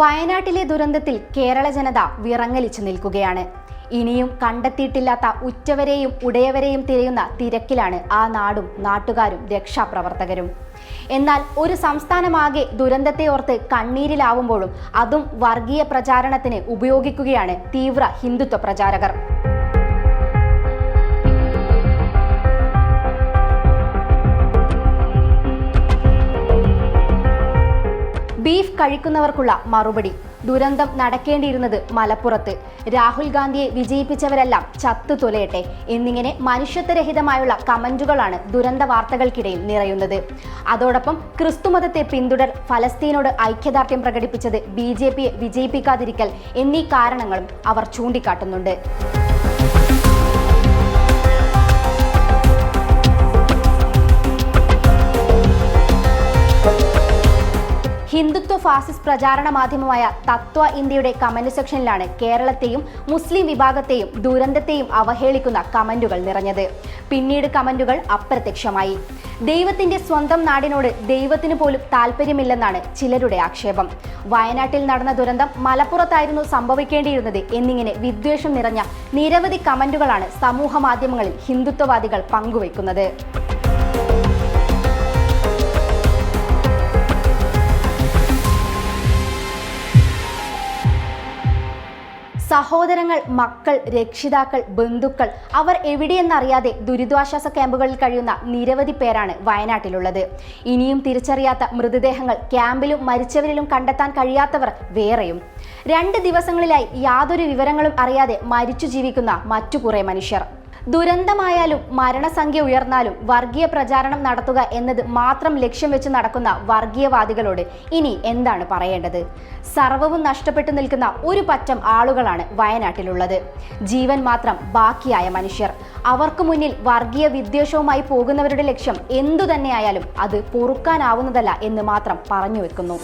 വയനാട്ടിലെ ദുരന്തത്തിൽ കേരള ജനത വിറങ്ങലിച്ചു നിൽക്കുകയാണ്. ഇനിയും കണ്ടെത്തിയിട്ടില്ലാത്ത ഉറ്റവരെയും ഉടയവരെയും തിരയുന്ന തിരക്കിലാണ് ആ നാടും നാട്ടുകാരും രക്ഷാപ്രവർത്തകരും. എന്നാൽ ഒരു സംസ്ഥാനമാകെ ദുരന്തത്തെ ഓർത്ത് കണ്ണീരിലാവുമ്പോഴും അതും വർഗീയ പ്രചാരണത്തിന് ഉപയോഗിക്കുകയാണ് തീവ്ര ഹിന്ദുത്വ പ്രചാരകർ. ബീഫ് കഴിക്കുന്നവർക്കുള്ള മറുപടി. ദുരന്തം നടക്കേണ്ടിയിരുന്നത് മലപ്പുറത്ത്. രാഹുൽ ഗാന്ധിയെ വിജയിപ്പിച്ചവരെല്ലാം ചത്തു തുലയട്ടെ എന്നിങ്ങനെ മനുഷ്യത്വരഹിതമായുള്ള കമന്റുകളാണ് ദുരന്ത വാർത്തകൾക്കിടയിൽ നിറയുന്നത്. അതോടൊപ്പം ക്രിസ്തുമതത്തെ പിന്തുടർ ഫലസ്തീനോട് ഐക്യദാർഢ്യം പ്രകടിപ്പിച്ചത് ബി ജെ പിയെ വിജയിപ്പിക്കാതിരിക്കൽ എന്നീ കാരണങ്ങളും അവർ ചൂണ്ടിക്കാട്ടുന്നുണ്ട്. ഹിന്ദുത്വ ഫാസിസ്റ്റ് പ്രചാരണ മാധ്യമമായ തത്വ ഇന്ത്യയുടെ കമന്റ് സെക്ഷനിലാണ് കേരളത്തെയും മുസ്ലിം വിഭാഗത്തെയും ദുരന്തത്തെയും അവഹേളിക്കുന്ന കമന്റുകൾ നിറഞ്ഞത്. പിന്നീട് കമന്റുകൾ അപ്രത്യക്ഷമായി. ദൈവത്തിന്റെ സ്വന്തം നാടിനോട് ദൈവത്തിന് പോലും താല്പര്യമില്ലെന്നാണ് ചിലരുടെ ആക്ഷേപം. വയനാട്ടിൽ നടന്ന ദുരന്തം മലപ്പുറത്തായിരുന്നു സംഭവിക്കേണ്ടിയിരുന്നത് എന്നിങ്ങനെ വിദ്വേഷം നിറഞ്ഞ നിരവധി കമന്റുകളാണ് സമൂഹ മാധ്യമങ്ങളിൽ ഹിന്ദുത്വവാദികൾ പങ്കുവയ്ക്കുന്നത്. സഹോദരങ്ങൾ മക്കൾ രക്ഷിതാക്കൾ ബന്ധുക്കൾ അവർ എവിടെയെന്നറിയാതെ ദുരിതാശ്വാസ ക്യാമ്പുകളിൽ കഴിയുന്ന നിരവധി പേരാണ് വയനാട്ടിലുള്ളത്. ഇനിയും തിരിച്ചറിയാത്ത മൃതദേഹങ്ങൾ ക്യാമ്പിലും മരിച്ചവരിലും കണ്ടെത്താൻ കഴിയാത്തവർ വേറെയും. രണ്ട് ദിവസങ്ങളിലായി യാതൊരു വിവരങ്ങളും അറിയാതെ മരിച്ചു ജീവിക്കുന്ന മറ്റു കുറേ മനുഷ്യർ. ദുരന്തമായാലും മരണസംഖ്യ ഉയർന്നാലും വർഗീയ പ്രചാരണം നടത്തുക എന്നത് മാത്രം ലക്ഷ്യം വെച്ച് നടക്കുന്ന വർഗീയവാദികളോട് ഇനി എന്താണ് പറയേണ്ടത്? സർവവും നഷ്ടപ്പെട്ടു നിൽക്കുന്ന ഒരു പറ്റം ആളുകളാണ് വയനാട്ടിലുള്ളത്. ജീവൻ മാത്രം ബാക്കിയായ മനുഷ്യർ. അവർക്ക് മുന്നിൽ വർഗീയ വിദ്വേഷവുമായി പോകുന്നവരുടെ ലക്ഷ്യം എന്തു തന്നെയായാലും അത് പൊറുക്കാനാവുന്നതല്ല എന്ന് മാത്രം പറഞ്ഞു വെക്കുന്നു.